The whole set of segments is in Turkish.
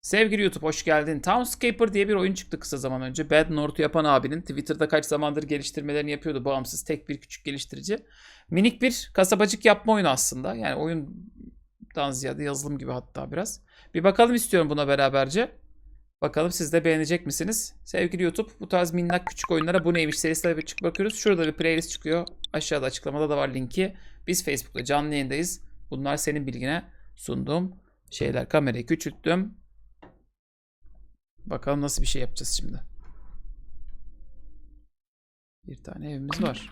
Sevgili YouTube hoş geldin. Townscaper diye bir oyun çıktı kısa zaman önce. Bad North'u yapan abinin Twitter'da kaç zamandır geliştirmelerini yapıyordu. Bağımsız tek bir küçük geliştirici. Minik bir kasabacık yapma oyunu aslında. Yani oyundan ziyade yazılım gibi hatta biraz. Bir bakalım istiyorum buna beraberce. Bakalım siz de beğenecek misiniz? Sevgili YouTube bu tarz minnak küçük oyunlara bu neymiş serisine bir çık bakıyoruz. Şurada bir playlist çıkıyor. Aşağıda açıklamada da var linki. Biz Facebook'ta canlı yayındayız. Bunlar senin bilgine sunduğum şeyler. Kamerayı küçülttüm. Bakalım nasıl bir şey yapacağız şimdi. Bir tane evimiz var.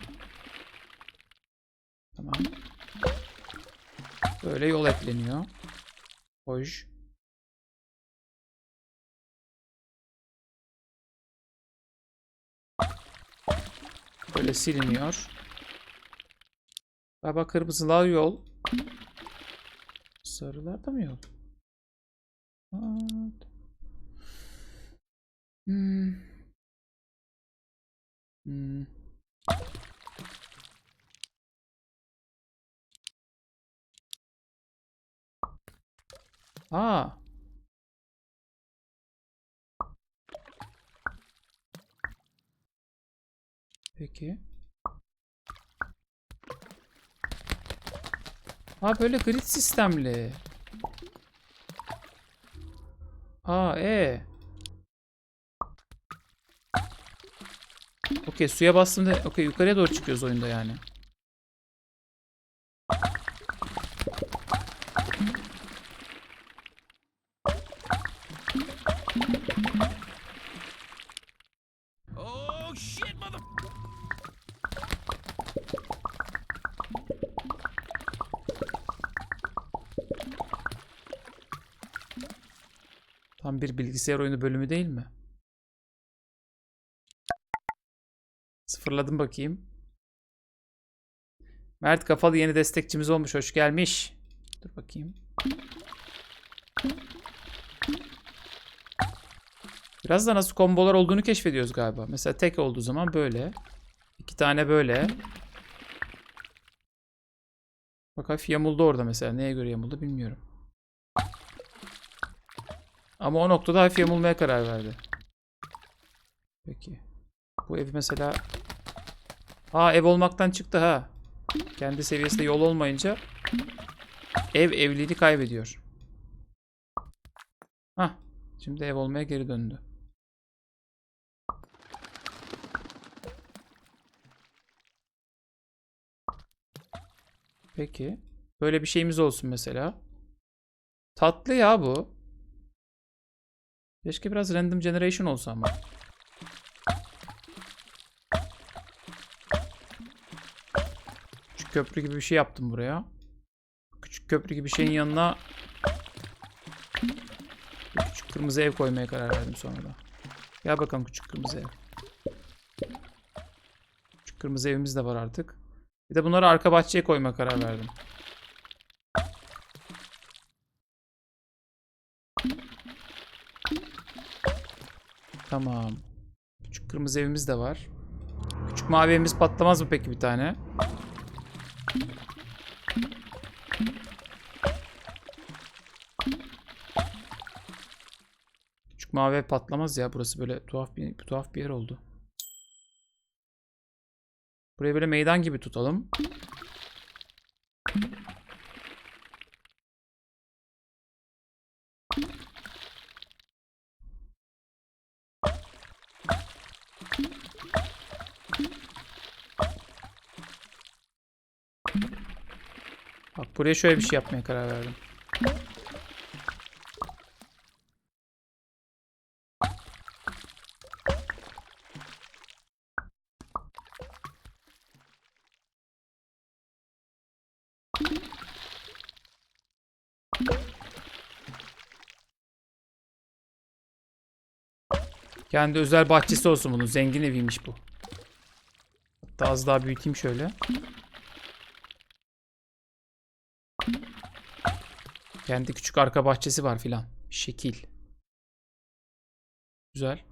Tamam. Böyle yol ekleniyor. Hoş. Böyle siliniyor. Galiba kırmızılar yol. Sarılar da mı yol? Evet. Hmm. Hmm. Aa. Peki. Ha böyle grid sistemli. Aa e. Okey suya bastığımda okey yukarıya doğru çıkıyoruz oyunda yani. Tam bir bilgisayar oyunu bölümü değil mi? Sıfırladım bakayım. Mert Kafalı yeni destekçimiz olmuş. Hoş gelmiş. Dur bakayım. Biraz da nasıl kombolar olduğunu keşfediyoruz galiba. Mesela tek olduğu zaman böyle. İki tane böyle. Bak hafif yamuldu orada mesela. Neye göre yamuldu bilmiyorum. Ama o noktada hafif yamulmaya karar verdi. Peki. Bu ev mesela... Aa ev olmaktan çıktı ha. Kendi seviyesinde yol olmayınca ev evliliğini kaybediyor. Hah. Şimdi ev olmaya geri döndü. Peki. Böyle bir şeyimiz olsun mesela. Tatlı ya bu. Keşke biraz random generation olsa ama. Küçük köprü gibi bir şey yaptım buraya. Küçük köprü gibi bir şeyin yanına küçük kırmızı ev koymaya karar verdim sonra da. Gel bakalım küçük kırmızı ev. Küçük kırmızı evimiz de var artık. Bir de bunları arka bahçeye koymaya karar verdim. Tamam. Küçük kırmızı evimiz de var. Küçük mavi evimiz patlamaz mı peki bir tane? Küçük mavi ev patlamaz ya. Burası böyle tuhaf bir tuhaf bir yer oldu. Burayı böyle meydan gibi tutalım. Bak buraya şöyle bir şey yapmaya karar verdim. Kendi özel bahçesi olsun bunun. Zengin eviymiş bu. Hatta az daha büyüteyim şöyle. Kendi küçük arka bahçesi var filan. Şekil. Güzel.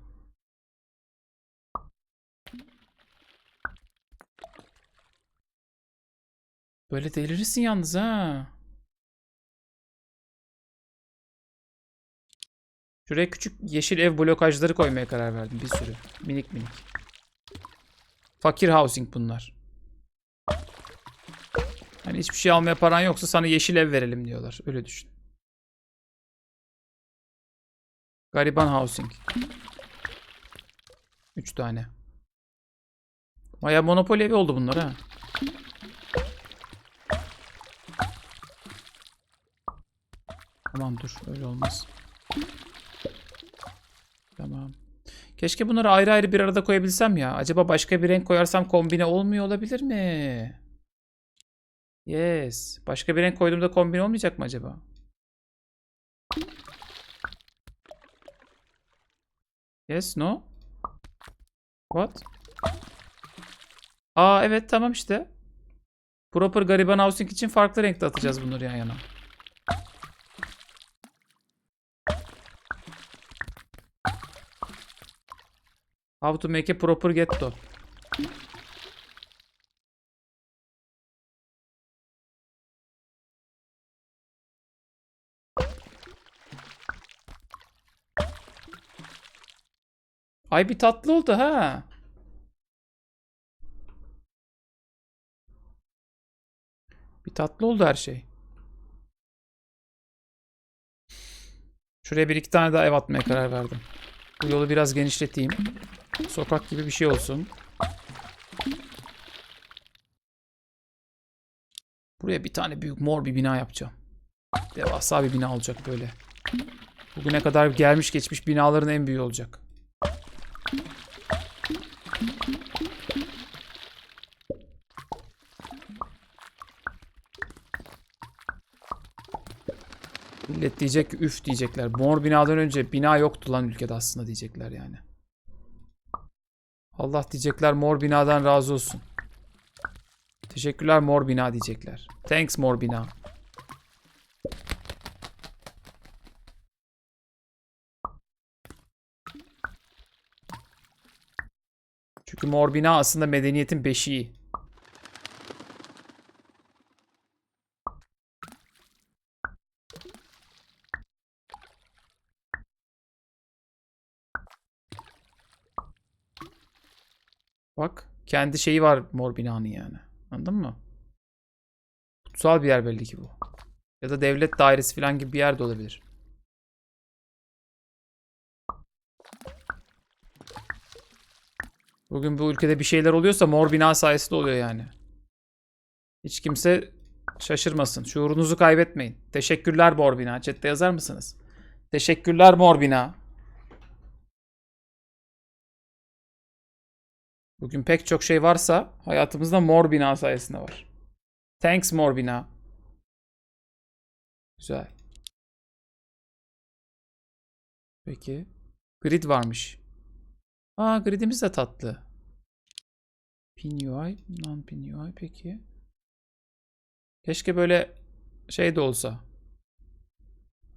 Böyle delirirsin yalnız ha. Şuraya küçük yeşil ev blokajları koymaya karar verdim bir sürü. Minik minik. Fakir housing bunlar. Hani hiçbir şey almaya paran yoksa sana yeşil ev verelim diyorlar. Öyle düşün. Gariban housing. 3 tane. Baya monopoli evi oldu bunlar ha. Tamam dur öyle olmaz. Tamam. Keşke bunları ayrı ayrı bir arada koyabilsem ya. Acaba başka bir renk koyarsam kombine olmuyor olabilir mi? Yes. Başka bir renk koyduğumda kombine olmayacak mı acaba? Yes, no? What? Aa evet tamam işte. Proper gariban housing için farklı renkte atacağız bunları yan yana. How to make a proper ghetto. Ay bir tatlı oldu ha. Bir tatlı oldu her şey. Şuraya bir iki tane daha ev atmaya karar verdim. Bu yolu biraz genişleteyim. Sokak gibi bir şey olsun. Buraya bir tane büyük mor bir bina yapacağım. Devasa bir bina olacak böyle. Bugüne kadar gelmiş geçmiş binaların en büyüğü olacak. Millet diyecek ki üf diyecekler. Mor binadan önce bina yoktu lan ülkede aslında diyecekler yani. Allah diyecekler mor binadan razı olsun. Teşekkürler mor bina diyecekler. Thanks mor bina. Çünkü mor bina aslında medeniyetin beşiği. Bak kendi şeyi var mor binanın yani. Anladın mı? Kutsal bir yer belli ki bu. Ya da devlet dairesi falan gibi bir yer de olabilir. Bugün bu ülkede bir şeyler oluyorsa mor bina sayesinde oluyor yani. Hiç kimse şaşırmasın. Şuurunuzu kaybetmeyin. Teşekkürler mor bina. Chat'te yazar mısınız? Teşekkürler mor bina. Bugün pek çok şey varsa hayatımızda mor bina sayesinde var. Thanks mor bina. Güzel. Peki. Grid varmış. Aa gridimiz de tatlı. Pin UI, non pin UI peki. Keşke böyle şey de olsa.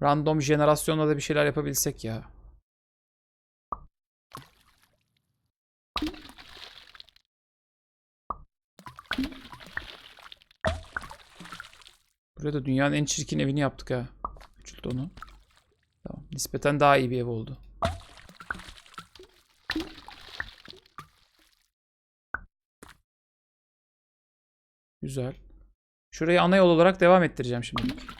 Random jenerasyonla da bir şeyler yapabilsek ya. Buraya da dünyanın en çirkin evini yaptık ha. Küçült onu. Tamam. Nispeten daha iyi bir ev oldu. Güzel. Şurayı ana yol olarak devam ettireceğim şimdilik.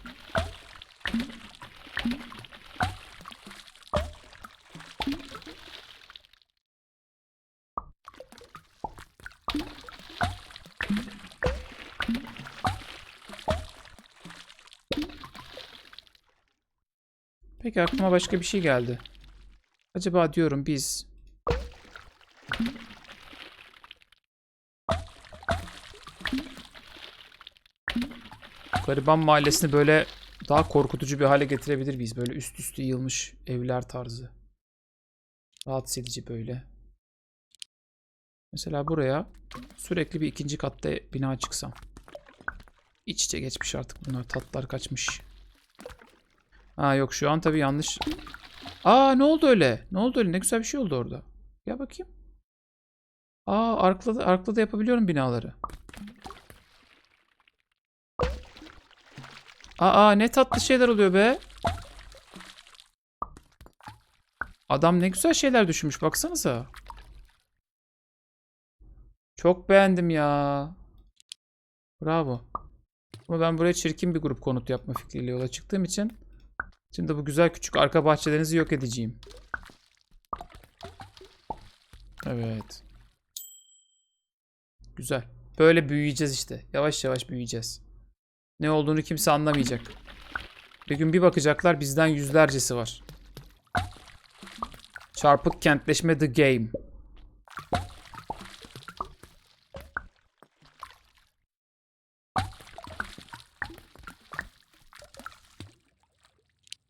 Peki aklıma başka bir şey geldi. Acaba diyorum biz Gariban mahallesini böyle daha korkutucu bir hale getirebilir miyiz? Böyle üst üste yığılmış evler tarzı. Rahatsız edici böyle. Mesela buraya sürekli bir ikinci katta bina çıksam. İç içe geçmiş artık bunlar. Tatlar kaçmış. Ha yok şu an tabii yanlış. Aa ne oldu öyle? Ne oldu öyle? Ne güzel bir şey oldu orada. Gel bakayım. Aa arkada, da- arkada da yapabiliyorum binaları. Aa ne tatlı şeyler oluyor be. Adam ne güzel şeyler düşünmüş baksanıza. Çok beğendim ya. Bravo. Ama ben buraya çirkin bir grup konut yapma fikriyle yola çıktığım için şimdi bu güzel küçük arka bahçelerinizi yok edeceğim. Evet. Güzel. Böyle büyüyeceğiz işte. Yavaş yavaş büyüyeceğiz. Ne olduğunu kimse anlamayacak. Bir gün bir bakacaklar bizden yüzlercesi var. Çarpık kentleşme the game.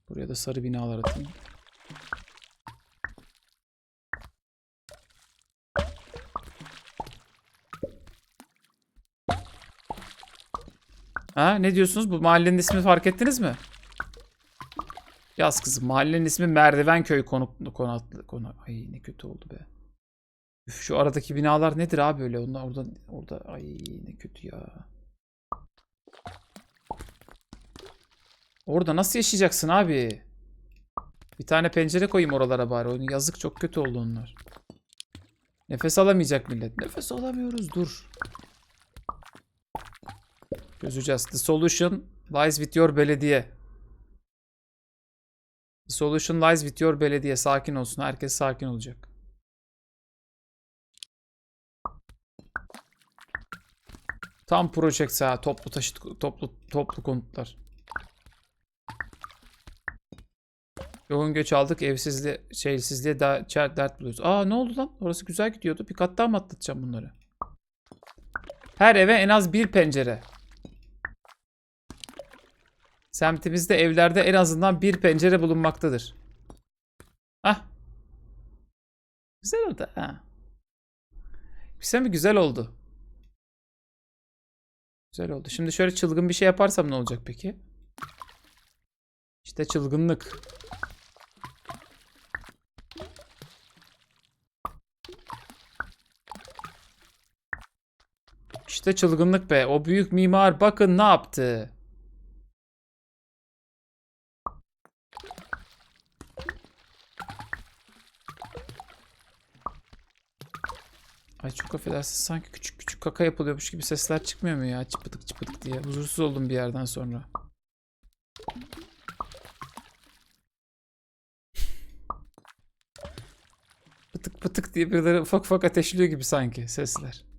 Buraya da sarı binalar atayım. Ha ne diyorsunuz? Bu mahallenin ismini fark ettiniz mi? Yaz kızım. Mahallenin ismi Merdivenköy konut konaklı konu. Ay ne kötü oldu be. Üf, şu aradaki binalar nedir abi öyle? Onlar orada orada ay ne kötü ya. Orada nasıl yaşayacaksın abi? Bir tane pencere koyayım oralara bari. Oyun yazık çok kötü oldu onlar. Nefes alamayacak millet. Nefes alamıyoruz dur. Çözeceğiz. The solution lies with your belediye. The solution lies with your belediye. Sakin olsun. Herkes sakin olacak. Tam project ha. Toplu taşıt toplu toplu konutlar. Yoğun göç aldık. Evsizliğe, şeysizliğe da, çer- dert buluyoruz. Aa ne oldu lan? Orası güzel gidiyordu. Bir kat daha mı atlatacağım bunları? Her eve en az bir pencere. Semtimizde evlerde en azından bir pencere bulunmaktadır. Ah. Güzel oldu ha. Güzel mi? Güzel oldu. Güzel oldu. Şimdi şöyle çılgın bir şey yaparsam ne olacak peki? İşte çılgınlık. İşte çılgınlık be. O büyük mimar bakın ne yaptı. Ay çok affedersin sanki küçük küçük kaka yapılıyormuş gibi sesler çıkmıyor mu ya çıpıdık çıpıdık diye. Huzursuz oldum bir yerden sonra. Pıtık pıtık diye birileri ufak ufak ateşliyor gibi sanki sesler.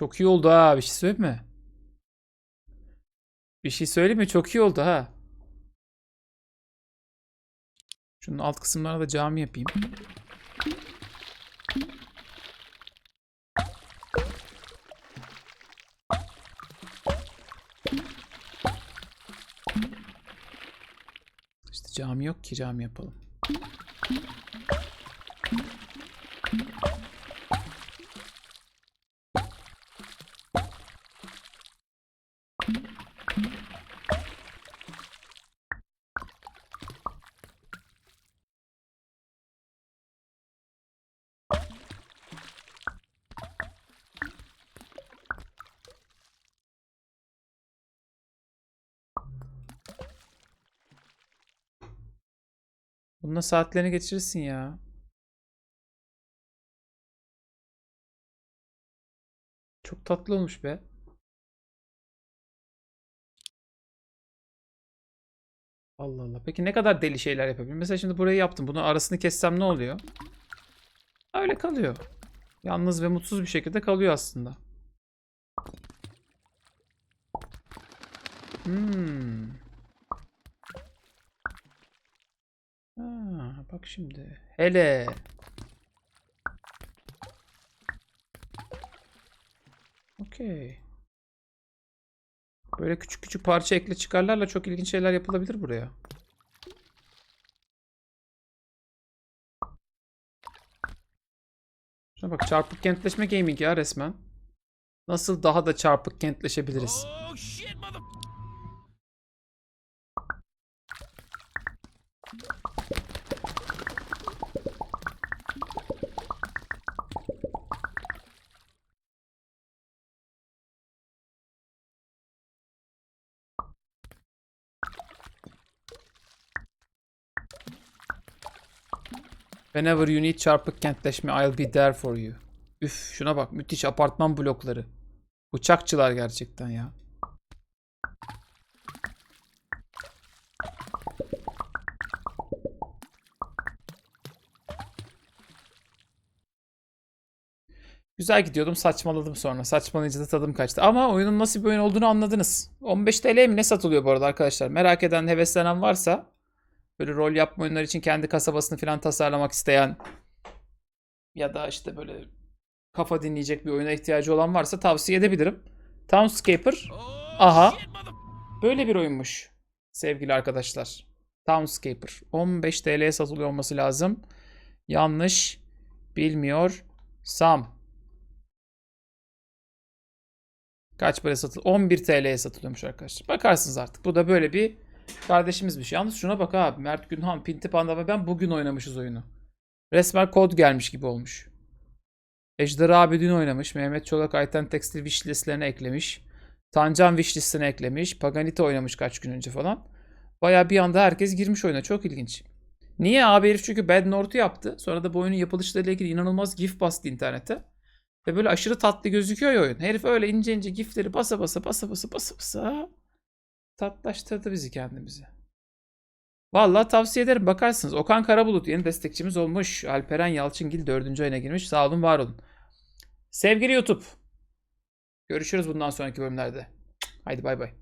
Çok iyi oldu ha bir şey söyleyeyim mi? Bir şey söyleyeyim mi? Çok iyi oldu ha. Şunun alt kısımlarına da cami yapayım. İşte cami yok ki cami yapalım. Bununla saatlerini geçirirsin ya. Çok tatlı olmuş be. Allah Allah. Peki ne kadar deli şeyler yapabilirim? Mesela şimdi burayı yaptım. Bunun arasını kessem ne oluyor? Öyle kalıyor. Yalnız ve mutsuz bir şekilde kalıyor aslında. Hmm. Ha, bak şimdi. Hele. Okey. Böyle küçük küçük parça ekle çıkarlarla çok ilginç şeyler yapılabilir buraya. Şuna bak çarpık kentleşme gaming ya resmen. Nasıl daha da çarpık kentleşebiliriz? Oh shit, Whenever you need çarpık kentleşme I'll be there for you. Üf şuna bak müthiş apartman blokları. Uçakçılar gerçekten ya. Güzel gidiyordum saçmaladım sonra. Saçmalayınca da tadım kaçtı. Ama oyunun nasıl bir oyun olduğunu anladınız. 15 TL mi ne satılıyor bu arada arkadaşlar? Merak eden, heveslenen varsa böyle rol yapma oyunları için kendi kasabasını falan tasarlamak isteyen ya da işte böyle kafa dinleyecek bir oyuna ihtiyacı olan varsa tavsiye edebilirim. Townscaper Aha. böyle bir oyunmuş sevgili arkadaşlar. Townscaper 15 TL'ye satılıyor olması lazım. Yanlış bilmiyor Sam. Kaç para satılıyor? 11 TL'ye satılıyormuş arkadaşlar. Bakarsınız artık. Bu da böyle bir kardeşimiz bir şey. Yalnız şuna bak abi. Mert Günhan, Pinti Panda ve ben bugün oynamışız oyunu. Resmen kod gelmiş gibi olmuş. Ejder abi dün oynamış. Mehmet Çolak Ayten Tekstil wish listlerine eklemiş. Tancan wish listesine eklemiş. Paganita oynamış kaç gün önce falan. Baya bir anda herkes girmiş oyuna. Çok ilginç. Niye abi herif çünkü Bad North'u yaptı. Sonra da bu oyunun yapılışlarıyla ilgili inanılmaz gif bastı internete. Ve böyle aşırı tatlı gözüküyor ya oyun. Herif öyle ince ince gifleri basa basa basa basa basa basa tatlaştırdı bizi kendimizi. Vallahi tavsiye ederim bakarsınız. Okan Karabulut yeni destekçimiz olmuş. Alperen Yalçıngil 4. ayına girmiş. Sağ olun var olun. Sevgili YouTube. Görüşürüz bundan sonraki bölümlerde. Haydi bay bay.